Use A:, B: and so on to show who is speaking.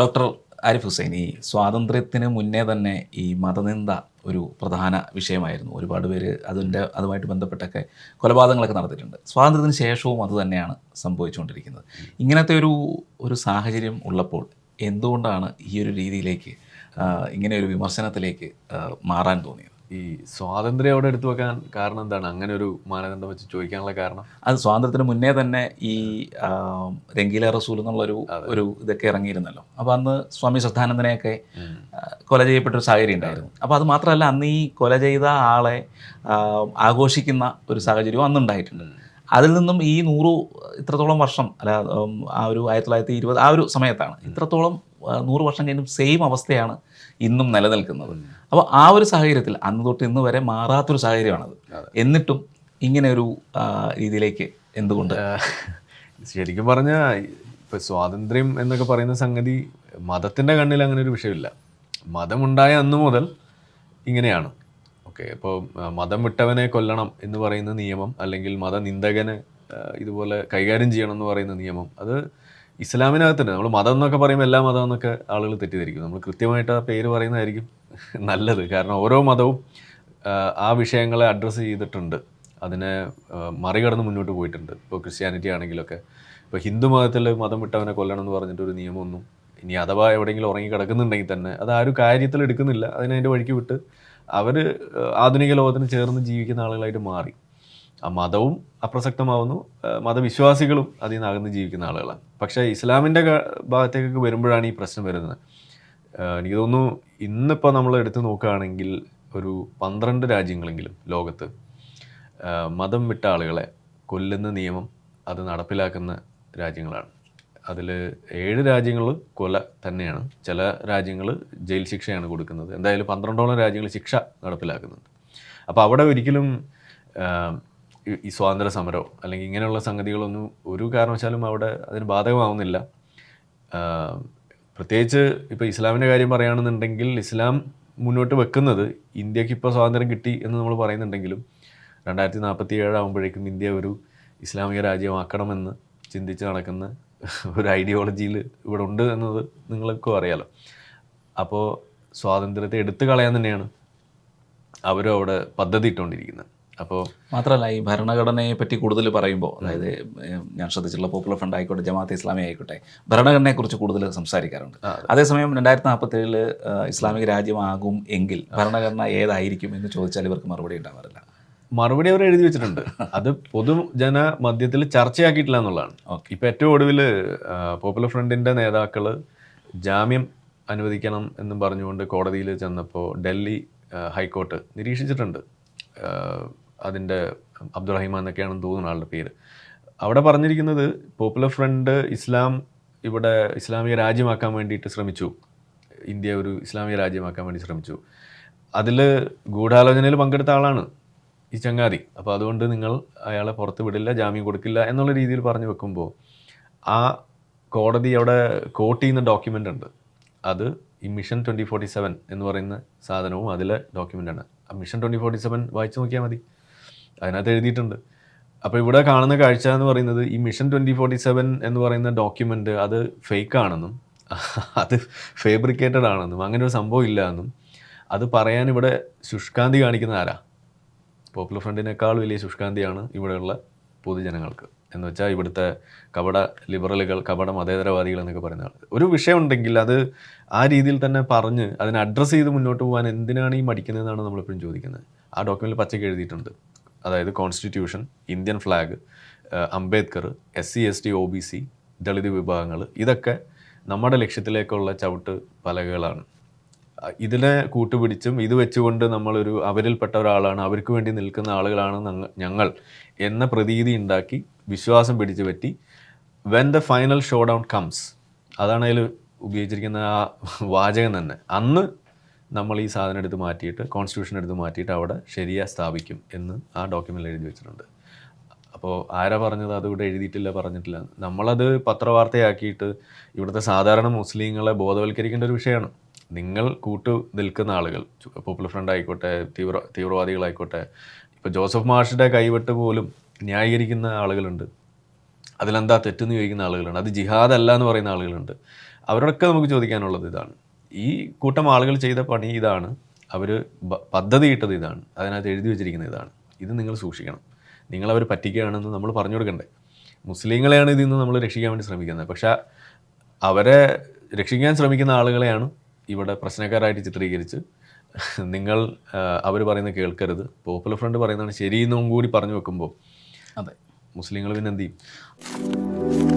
A: Doctor Arif Hussain ഈ സ്വാതന്ത്ര്യത്തിന് മുന്നേ തന്നെ ഈ മതനിന്ദ ഒരു പ്രധാന വിഷയമായിരുന്നു. ഒരുപാട് പേര് അതിന്റെ അതുമായിട്ട് ബന്ധപ്പെട്ടൊക്കെ കൊലപാതകങ്ങളൊക്കെ നടത്തിയിട്ടുണ്ട്. സ്വാതന്ത്ര്യത്തിന് ശേഷവും അത് തന്നെയാണ് സംഭവിച്ചുകൊണ്ടിരിക്കുന്നത്. ഇങ്ങനത്തെ ഒരു ഒരു സാഹചര്യം ഉള്ളപ്പോൾ എന്തുകൊണ്ടാണ് ഈ ഒരു രീതിയിലേക്ക് ഇങ്ങനെ ഒരു വിമർശനത്തിലേക്ക് മാറാൻ തോന്നിയത്?
B: ഈ സ്വാതന്ത്ര്യം അവിടെ എടുത്തു വെക്കാൻ കാരണം എന്താണ്? അങ്ങനെ ഒരു മാനദണ്ഡം വെച്ച് ചോദിക്കാനുള്ള കാരണം?
A: അത് സ്വാതന്ത്ര്യത്തിന് മുന്നേ തന്നെ ഈ രംഗീല റസൂൽ എന്നുള്ളൊരു ഒരു ഇതൊക്കെ ഇറങ്ങിയിരുന്നല്ലോ. അപ്പോൾ അന്ന് സ്വാമി ശ്രദ്ധാനന്ദനെയൊക്കെ കൊല ചെയ്യപ്പെട്ട ഒരു സാഹചര്യം ഉണ്ടായിരുന്നു. അപ്പോൾ അത് മാത്രമല്ല അന്ന് ഈ കൊല ചെയ്ത ആളെ ആഘോഷിക്കുന്ന ഒരു സാഹചര്യവും അന്നുണ്ടായിട്ടുണ്ട്. അതിൽ നിന്നും ഈ നൂറ് ഇത്രത്തോളം വർഷം അല്ല ആ ഒരു ആയിരത്തി തൊള്ളായിരത്തി ഇരുപത് ആ ഒരു സമയത്താണ് ഇത്രത്തോളം നൂറ് വർഷം കഴിഞ്ഞും സെയിം അവസ്ഥയാണ് ഇന്നും നിലനിൽക്കുന്നത്. അപ്പോൾ ആ ഒരു സാഹചര്യത്തിൽ അന്ന് തൊട്ട് ഇന്ന് വരെ മാറാത്തൊരു സാഹചര്യമാണത്. എന്നിട്ടും ഇങ്ങനെ ഒരു രീതിയിലേക്ക് എന്തുകൊണ്ട്?
B: ശരിക്കും പറഞ്ഞാൽ ഇപ്പൊ സ്വാതന്ത്ര്യം എന്നൊക്കെ പറയുന്ന സംഗതി മതത്തിന്റെ കണ്ണിൽ അങ്ങനെ ഒരു വിഷയമില്ല. മതമുണ്ടായ അന്ന് മുതൽ ഇങ്ങനെയാണ്. ഓക്കെ ഇപ്പോൾ മതം വിട്ടവനെ കൊല്ലണം എന്ന് പറയുന്ന നിയമം അല്ലെങ്കിൽ മതനിന്ദകനെ ഇതുപോലെ കൈകാര്യം ചെയ്യണം എന്ന് പറയുന്ന നിയമം അത് ഇസ്ലാമിനകത്തുണ്ട്. നമ്മൾ മതം എന്നൊക്കെ പറയുമ്പോൾ എല്ലാ മതം എന്നൊക്കെ ആളുകൾ തെറ്റിദ്ധരിക്കും. നമ്മൾ കൃത്യമായിട്ട് ആ പേര് പറയുന്നതായിരിക്കും നല്ലത്. കാരണം ഓരോ മതവും ആ, വിഷയങ്ങളെ അഡ്രസ്സ് ചെയ്തിട്ടുണ്ട്. അതിനെ മറികടന്ന് മുന്നോട്ട് പോയിട്ടുണ്ട്. ഇപ്പോൾ ക്രിസ്ത്യാനിറ്റി ആണെങ്കിലൊക്കെ. ഇപ്പോൾ ഹിന്ദു മതത്തിൽ മതം വിട്ടവനെ കൊല്ലണം എന്ന് പറഞ്ഞിട്ടൊരു നിയമമൊന്നും ഇനി അഥവാ എവിടെയെങ്കിലും ഉറങ്ങി കിടക്കുന്നുണ്ടെങ്കിൽ തന്നെ അത് ആ ഒരു കാര്യത്തിൽ എടുക്കുന്നില്ല അതിനെ അതിന്റെ വഴിക്ക് വിട്ട് അവർ ആധുനിക ലോകത്തിന് ചേർന്ന് ജീവിക്കുന്ന ആളുകളായിട്ട് മാറി. ആ മതവും അപ്രസക്തമാവുന്നു. മതവിശ്വാസികളും അതിൽ നിന്ന് അകന്ന് ജീവിക്കുന്ന ആളുകളാണ്. പക്ഷേ ഇസ്ലാമിന്റെ ഭാഗത്തേക്ക് വരുമ്പോഴാണ് ഈ പ്രശ്നം വരുന്നത്. എനിക്ക് തോന്നുന്നു ഇന്നിപ്പോൾ നമ്മൾ എടുത്തു നോക്കുകയാണെങ്കിൽ ഒരു പന്ത്രണ്ട് രാജ്യങ്ങളെങ്കിലും ലോകത്ത് മതം വിട്ട ആളുകളെ കൊല്ലുന്ന നിയമം അത് നടപ്പിലാക്കുന്ന രാജ്യങ്ങളാണ്. അതിൽ ഏഴ് രാജ്യങ്ങൾ കൊല തന്നെയാണ്. ചില രാജ്യങ്ങൾ ജയിൽ ശിക്ഷയാണ് കൊടുക്കുന്നത്. എന്തായാലും പന്ത്രണ്ടോളം രാജ്യങ്ങൾ ശിക്ഷ നടപ്പിലാക്കുന്നുണ്ട്. അപ്പോൾ അവിടെ ഒരിക്കലും ഈ- സ്വാതന്ത്ര്യ സമരമോ അല്ലെങ്കിൽ ഇങ്ങനെയുള്ള സംഗതികളൊന്നും ഒരു കാരണവശാലും അവിടെ അതിന് ബാധകമാവുന്നില്ല. പ്രത്യേകിച്ച് ഇപ്പോൾ ഇസ്ലാമിന്റെ കാര്യം പറയുകയാണെന്നുണ്ടെങ്കിൽ ഇസ്ലാം മുന്നോട്ട് വെക്കുന്നത് ഇന്ത്യയ്ക്ക് ഇപ്പോൾ സ്വാതന്ത്ര്യം കിട്ടി എന്ന് നമ്മൾ പറയുന്നുണ്ടെങ്കിലും രണ്ടായിരത്തി നാൽപ്പത്തി ഏഴാകുമ്പോഴേക്കും ഇന്ത്യ ഒരു ഇസ്ലാമിക രാജ്യമാക്കണമെന്ന് ചിന്തിച്ച് നടക്കുന്ന ഒരു ഐഡിയോളജിയിൽ ഇവിടെ ഉണ്ട് എന്നത് നിങ്ങൾക്കും അറിയാലോ. അപ്പോൾ സ്വാതന്ത്ര്യത്തെ എടുത്തു കളയാൻ തന്നെയാണ് അവരും അവിടെ പദ്ധതി ഇട്ടുകൊണ്ടിരിക്കുന്നത്. അപ്പോൾ
A: മാത്രമല്ല ഈ ഭരണഘടനയെ പറ്റി കൂടുതൽ പറയുമ്പോൾ അതായത് ഞാൻ ശ്രദ്ധിച്ചിട്ടുള്ള പോപ്പുലർ ഫ്രണ്ട് ആയിക്കോട്ടെ ജമാഅത്ത് ഇസ്ലാമി ആയിക്കോട്ടെ ഭരണഘടനയെക്കുറിച്ച് കൂടുതൽ സംസാരിക്കാറുണ്ട്. അതേസമയം രണ്ടായിരത്തി നാൽപ്പത്തേഴിൽ ഇസ്ലാമിക രാജ്യമാകും എങ്കിൽ ഭരണഘടന ഏതായിരിക്കും എന്ന് ചോദിച്ചാൽ ഇവർക്ക് മറുപടി ഉണ്ടാവാറില്ല.
B: മറുപടി അവർ എഴുതി വെച്ചിട്ടുണ്ട്. അത് പൊതുജന മധ്യത്തിൽ ചർച്ചയാക്കിയിട്ടില്ല എന്നുള്ളതാണ്. ഇപ്പം ഏറ്റവും ഒടുവിൽ പോപ്പുലർ ഫ്രണ്ടിന്റെ നേതാക്കൾ ജാമ്യം അനുവദിക്കണം എന്നും പറഞ്ഞുകൊണ്ട് കോടതിയിൽ ചെന്നപ്പോൾ ഡൽഹി ഹൈക്കോർട്ട് നിരീക്ഷിച്ചിട്ടുണ്ട്. ആ, അതിന്റെ അബ്ദുറഹിമാൻ എന്നൊക്കെയാണെന്ന് തോന്നുന്നു ആളുടെ പേര്. അവിടെ പറഞ്ഞിരിക്കുന്നത് പോപ്പുലർ ഫ്രണ്ട് ഇസ്ലാം ഇവിടെ ഇസ്ലാമിക രാജ്യമാക്കാൻ വേണ്ടിയിട്ട് ശ്രമിച്ചു. ഇന്ത്യ ഒരു ഇസ്ലാമിക രാജ്യമാക്കാൻ വേണ്ടി ശ്രമിച്ചു. അതിൽ ഗൂഢാലോചനയിൽ പങ്കെടുത്ത ആളാണ് ഈ ചങ്ങാതി. അപ്പോൾ അതുകൊണ്ട് നിങ്ങൾ അയാളെ പുറത്ത് വിടില്ല ജാമ്യം കൊടുക്കില്ല എന്നുള്ള രീതിയിൽ പറഞ്ഞു വെക്കുമ്പോൾ ആ കോടതി അവിടെ കോട്ട് ചെയ്യുന്ന ഡോക്യുമെന്റ് ഉണ്ട്. അത് ഈ മിഷൻ ട്വന്റി ഫോർട്ടി സെവൻ എന്ന് പറയുന്ന സാധനവും അതിലെ ഡോക്യുമെന്റാണ് ആ മിഷൻ ട്വന്റി ഫോർട്ടി സെവൻ വായിച്ചു നോക്കിയാൽ മതി. അതിനകത്ത് എഴുതിയിട്ടുണ്ട്. അപ്പോൾ ഇവിടെ കാണുന്ന കാഴ്ച എന്ന് പറയുന്നത് ഈ മിഷൻ ട്വന്റി ഫോർട്ടി സെവൻ എന്ന് പറയുന്ന ഡോക്യുമെന്റ് അത് ഫേക്ക് ആണെന്നും അത് ഫേബ്രിക്കേറ്റഡ് ആണെന്നും അങ്ങനെ ഒരു സംഭവം ഇല്ല എന്നും അത് പറയാൻ ഇവിടെ ശുഷ്കാന്തി കാണിക്കുന്ന ആരാ? പോപ്പുലർ ഫ്രണ്ടിനേക്കാൾ വലിയ ശുഷ്കാന്തിയാണ് ഇവിടെയുള്ള പൊതുജനങ്ങൾക്ക്. എന്ന് വെച്ചാൽ ഇവിടുത്തെ കപട ലിബറലുകൾ കപട മതേതരവാദികൾ എന്നൊക്കെ പറയുന്ന ഒരു വിഷയം ഉണ്ടെങ്കിൽ അത് ആ രീതിയിൽ തന്നെ പറഞ്ഞ് അതിനെ അഡ്രസ്സ് ചെയ്ത് മുന്നോട്ട് പോകാൻ എന്തിനാണ് ഈ മടിക്കുന്നതെന്നാണ് നമ്മളെപ്പോഴും ചോദിക്കുന്നത്. ആ ഡോക്യുമെന്റിൽ പച്ചയ്ക്ക് എഴുതിയിട്ടുണ്ട്. അതായത് constitution Indian flag Ambedkar S C S T O B C Dalit വിഭാഗങ്ങൾ ഇതൊക്കെ നമ്മുടെ ലക്ഷ്യത്തിലേക്കുള്ള ചവിട്ട് പലകകളാണ്. ഇതിനെ കൂട്ടുപിടിച്ചും ഇത് വെച്ചുകൊണ്ട് നമ്മളൊരു അവരിൽപ്പെട്ട ഒരാളാണ് അവർക്ക് വേണ്ടി നിൽക്കുന്ന ആളുകളാണ് ഞങ്ങൾ എന്ന പ്രതീതി ഉണ്ടാക്കി വിശ്വാസം പിടിച്ചു പറ്റി. When the final showdown comes അതാണ് അതിൽ ഉപയോഗിച്ചിരിക്കുന്ന ആ വാചകം തന്നെ. അന്ന് നമ്മൾ ഈ സാധനം എടുത്ത് മാറ്റിയിട്ട് കോൺസ്റ്റിറ്റ്യൂഷൻ എടുത്ത് മാറ്റിയിട്ട് അവിടെ ശരിയ സ്ഥാപിക്കും എന്ന് ആ ഡോക്യുമെന്റിൽ എഴുതി വെച്ചിട്ടുണ്ട്. അപ്പോൾ ആരാ പറഞ്ഞത്? അത് ഇവിടെ എഴുതിയിട്ടില്ല പറഞ്ഞിട്ടില്ല. നമ്മളത് പത്രവാർത്തയാക്കിയിട്ട് ഇവിടുത്തെ സാധാരണ മുസ്ലിങ്ങളെ ബോധവൽക്കരിക്കേണ്ട ഒരു വിഷയമാണ്. നിങ്ങൾ കൂട്ടു നിൽക്കുന്ന ആളുകൾ പോപ്പുലർ ഫ്രണ്ട് ആയിക്കോട്ടെ തീവ്ര തീവ്രവാദികളായിക്കോട്ടെ ഇപ്പോൾ ജോസഫ് മാഷിന്റെ കൈവിട്ട് പോലും ന്യായീകരിക്കുന്ന ആളുകളുണ്ട്. അതിലെന്താ തെറ്റെന്ന് ചോദിക്കുന്ന ആളുകളുണ്ട്. അത് ജിഹാദ് അല്ല എന്ന് പറയുന്ന ആളുകളുണ്ട്. അവരോടൊക്കെ നമുക്ക് ചോദിക്കാനുള്ളത് ഇതാണ്. ഈ കൂട്ടം ആളുകൾ ചെയ്ത പണി ഇതാണ്. അവർ പദ്ധതി ഇട്ടത് ഇതാണ്. അതിനകത്ത് എഴുതി വെച്ചിരിക്കുന്നത് ഇതാണ്. ഇത് നിങ്ങൾ സൂക്ഷിക്കണം. നിങ്ങളവർ പറ്റിക്കുകയാണെന്ന് നമ്മൾ പറഞ്ഞു കൊടുക്കണ്ടേ. മുസ്ലിങ്ങളെയാണ് ഇതിൽ നിന്ന് നമ്മൾ രക്ഷിക്കാൻ വേണ്ടി ശ്രമിക്കുന്നത്. പക്ഷേ അവരെ രക്ഷിക്കാൻ ശ്രമിക്കുന്ന ആളുകളെയാണ് ഇവിടെ പ്രശ്നക്കാരായിട്ട് ചിത്രീകരിച്ച് നിങ്ങൾ അവർ പറയുന്നത് കേൾക്കരുത്. പോപ്പുലർ ഫ്രണ്ട് പറയുന്നതാണ് ശരിയെന്നും കൂടി പറഞ്ഞു വെക്കുമ്പോൾ
A: അതെ.
B: മുസ്ലിങ്ങൾ പിന്നെ എന്ത് ചെയ്യും?